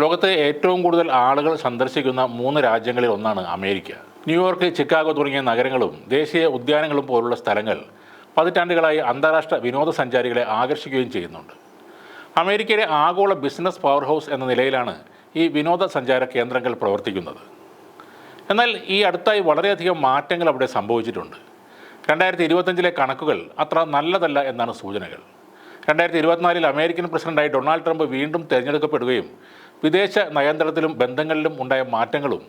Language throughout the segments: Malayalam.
ലോകത്തെ ഏറ്റവും കൂടുതൽ ആളുകൾ സന്ദർശിക്കുന്ന മൂന്ന് രാജ്യങ്ങളിൽ ഒന്നാണ് അമേരിക്ക. ന്യൂയോർക്ക് ചിക്കാഗോ തുടങ്ങിയ നഗരങ്ങളും ദേശീയ ഉദ്യാനങ്ങളും പോലുള്ള സ്ഥലങ്ങൾ പതിറ്റാണ്ടുകളായി അന്താരാഷ്ട്ര വിനോദസഞ്ചാരികളെ ആകർഷിക്കുകയും ചെയ്യുന്നുണ്ട്. അമേരിക്കയിലെ ആഗോള ബിസിനസ് പവർ ഹൗസ് എന്ന നിലയിലാണ് ഈ വിനോദസഞ്ചാര കേന്ദ്രങ്ങൾ പ്രവർത്തിക്കുന്നത്. എന്നാൽ ഈ അടുത്തായി വളരെയധികം മാറ്റങ്ങൾ അവിടെ സംഭവിച്ചിട്ടുണ്ട്. രണ്ടായിരത്തി ഇരുപത്തഞ്ചിലെ കണക്കുകൾ അത്ര നല്ലതല്ല എന്നാണ് സൂചനകൾ. രണ്ടായിരത്തി ഇരുപത്തിനാലിൽ അമേരിക്കൻ പ്രസിഡന്റായി ഡൊണാൾഡ് ട്രംപ് വീണ്ടും തിരഞ്ഞെടുക്കപ്പെടുകയും വിദേശ നയതന്ത്രത്തിലും ബന്ധങ്ങളിലും ഉണ്ടായ മാറ്റങ്ങളും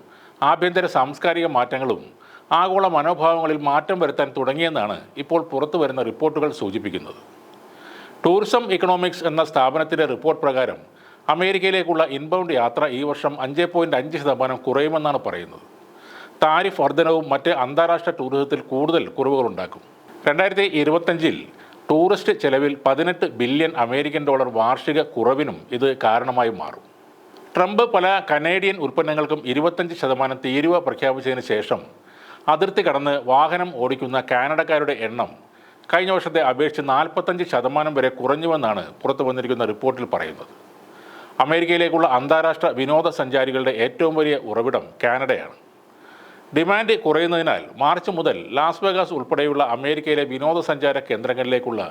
ആഭ്യന്തര സാംസ്കാരിക മാറ്റങ്ങളും ആഗോള മനോഭാവങ്ങളിൽ മാറ്റം വരുത്താൻ തുടങ്ങിയെന്നാണ് ഇപ്പോൾ പുറത്തു വരുന്ന റിപ്പോർട്ടുകൾ സൂചിപ്പിക്കുന്നത്. ടൂറിസം ഇക്കണോമിക്സ് എന്ന സ്ഥാപനത്തിന്റെ റിപ്പോർട്ട് പ്രകാരം അമേരിക്കയിലേക്കുള്ള ഇൻബൗണ്ട് യാത്ര ഈ വർഷം അഞ്ച് പോയിന്റ് അഞ്ച് ശതമാനം കുറയുമെന്നാണ് പറയുന്നത്. താരിഫ് വർധനവും മറ്റ് അന്താരാഷ്ട്ര ടൂറിസത്തിൽ കൂടുതൽ കുറവുകളുണ്ടാക്കും. രണ്ടായിരത്തി ഇരുപത്തഞ്ചിൽ ടൂറിസ്റ്റ് ചെലവിൽ പതിനെട്ട് ബില്യൺ അമേരിക്കൻ ഡോളർ വാർഷിക കുറവിനും ഇത് കാരണമായി മാറും. ട്രംപ് പല കനേഡിയൻ ഉൽപ്പന്നങ്ങൾക്കും ഇരുപത്തഞ്ച് ശതമാനം തീരുവ പ്രഖ്യാപിച്ചതിന് ശേഷം അതിർത്തി കടന്ന് വാഹനം ഓടിക്കുന്ന കാനഡക്കാരുടെ എണ്ണം കഴിഞ്ഞ വർഷത്തെ അപേക്ഷിച്ച് നാൽപ്പത്തഞ്ച് ശതമാനം വരെ കുറഞ്ഞുവെന്നാണ് പുറത്തു വന്നിരിക്കുന്ന റിപ്പോർട്ടിൽ പറയുന്നത്. അമേരിക്കയിലേക്കുള്ള അന്താരാഷ്ട്ര വിനോദസഞ്ചാരികളുടെ ഏറ്റവും വലിയ ഉറവിടം കാനഡയാണ്. ഡിമാൻഡ് കുറയുന്നതിനാൽ മാർച്ച് മുതൽ ലാസ് വേഗാസ് ഉൾപ്പെടെയുള്ള അമേരിക്കയിലെ വിനോദസഞ്ചാര കേന്ദ്രങ്ങളിലേക്കുള്ള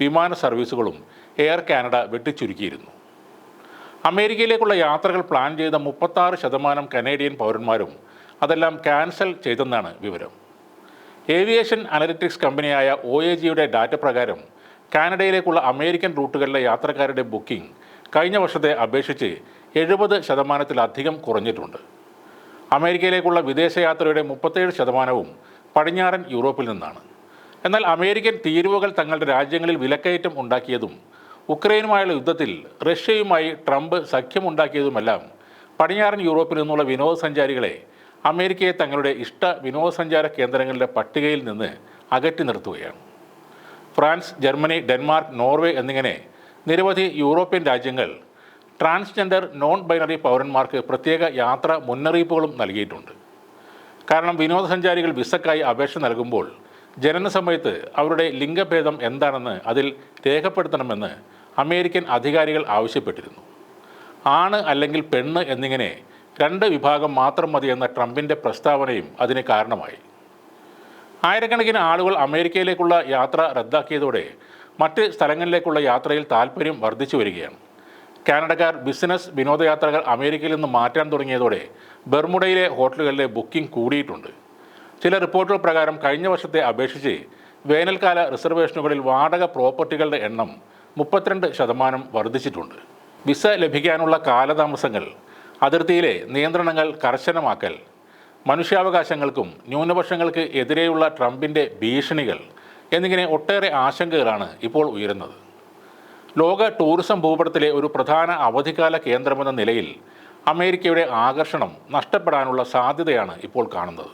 വിമാന സർവീസുകളും എയർ കാനഡ വെട്ടിച്ചുരുക്കിയിരുന്നു. അമേരിക്കയിലേക്കുള്ള യാത്രകൾ പ്ലാൻ ചെയ്ത മുപ്പത്താറ് ശതമാനം കനേഡിയൻ പൗരന്മാരും അതെല്ലാം ക്യാൻസൽ ചെയ്തെന്നാണ് വിവരം. ഏവിയേഷൻ അനലിറ്റിക്സ് കമ്പനിയായ ഒ എ ജിയുടെ ഡാറ്റ പ്രകാരം കാനഡയിലേക്കുള്ള അമേരിക്കൻ റൂട്ടുകളിലെ യാത്രക്കാരുടെ ബുക്കിംഗ് കഴിഞ്ഞ വർഷത്തെ അപേക്ഷിച്ച് എഴുപത് ശതമാനത്തിലധികം കുറഞ്ഞിട്ടുണ്ട്. അമേരിക്കയിലേക്കുള്ള വിദേശയാത്രയുടെ മുപ്പത്തേഴ് ശതമാനവും പടിഞ്ഞാറൻ യൂറോപ്പിൽ നിന്നാണ്. എന്നാൽ അമേരിക്കൻ തീരുവകൾ തങ്ങളുടെ രാജ്യങ്ങളിൽ വിലക്കയറ്റം ഉണ്ടാക്കിയതും ഉക്രൈനുമായുള്ള യുദ്ധത്തിൽ റഷ്യയുമായി ട്രംപ് സഖ്യമുണ്ടാക്കിയതുമെല്ലാം പടിഞ്ഞാറൻ യൂറോപ്പിൽ നിന്നുള്ള വിനോദസഞ്ചാരികളെ അമേരിക്കയെ തങ്ങളുടെ ഇഷ്ട വിനോദസഞ്ചാര കേന്ദ്രങ്ങളുടെ പട്ടികയിൽ നിന്ന് അകറ്റി നിർത്തുകയാണ്. ഫ്രാൻസ് ജർമ്മനി ഡെൻമാർക്ക് നോർവേ എന്നിങ്ങനെ നിരവധി യൂറോപ്യൻ രാജ്യങ്ങൾ ട്രാൻസ്ജെൻഡർ നോൺ ബൈനറി പൗരന്മാർക്ക് പ്രത്യേക യാത്രാ മുന്നറിയിപ്പുകളും നൽകിയിട്ടുണ്ട്. കാരണം വിനോദസഞ്ചാരികൾ വിസക്കായി അപേക്ഷ നൽകുമ്പോൾ ജനന സമയത്ത് അവരുടെ ലിംഗഭേദം എന്താണെന്ന് അതിൽ രേഖപ്പെടുത്തണമെന്ന് അമേരിക്കൻ അധികാരികൾ ആവശ്യപ്പെട്ടിരുന്നു. ആണ് അല്ലെങ്കിൽ പെണ്ണ് എന്നിങ്ങനെ രണ്ട് വിഭാഗം മാത്രം മതി എന്ന ട്രംപിന്റെ പ്രസ്താവനയും അതിന് കാരണമായി. ആയിരക്കണക്കിന് ആളുകൾ അമേരിക്കയിലേക്കുള്ള യാത്ര റദ്ദാക്കിയതോടെ മറ്റ് സ്ഥലങ്ങളിലേക്കുള്ള യാത്രയിൽ താല്പര്യം വർദ്ധിച്ചു വരികയാണ്. കാനഡക്കാർ ബിസിനസ് വിനോദയാത്രകൾ അമേരിക്കയിൽ നിന്ന് മാറ്റാൻ തുടങ്ങിയതോടെ ബെർമുഡയിലെ ഹോട്ടലുകളിലെ ബുക്കിംഗ് കൂടിയിട്ടുണ്ട്. ചില റിപ്പോർട്ടുകൾ പ്രകാരം കഴിഞ്ഞ വർഷത്തെ അപേക്ഷിച്ച് വേനൽക്കാല റിസർവേഷനുകളിൽ വാടക പ്രോപ്പർട്ടികളുടെ എണ്ണം മുപ്പത്തിരണ്ട് ശതമാനം വർദ്ധിച്ചിട്ടുണ്ട്. വിസ ലഭിക്കാനുള്ള കാലതാമസങ്ങൾ അതിർത്തിയിലെ നിയന്ത്രണങ്ങൾ കർശനമാക്കൽ മനുഷ്യാവകാശങ്ങൾക്കും ന്യൂനപക്ഷങ്ങൾക്ക് എതിരെയുള്ള ട്രംപിന്റെ ഭീഷണികൾ എന്നിങ്ങനെ ഒട്ടേറെ ആശങ്കകളാണ് ഇപ്പോൾ ഉയരുന്നത്. ലോക ടൂറിസം ഭൂപടത്തിലെ ഒരു പ്രധാന അവധിക്കാല കേന്ദ്രമെന്ന നിലയിൽ അമേരിക്കയുടെ ആകർഷണം നഷ്ടപ്പെടാനുള്ള സാധ്യതയാണ് ഇപ്പോൾ കാണുന്നത്.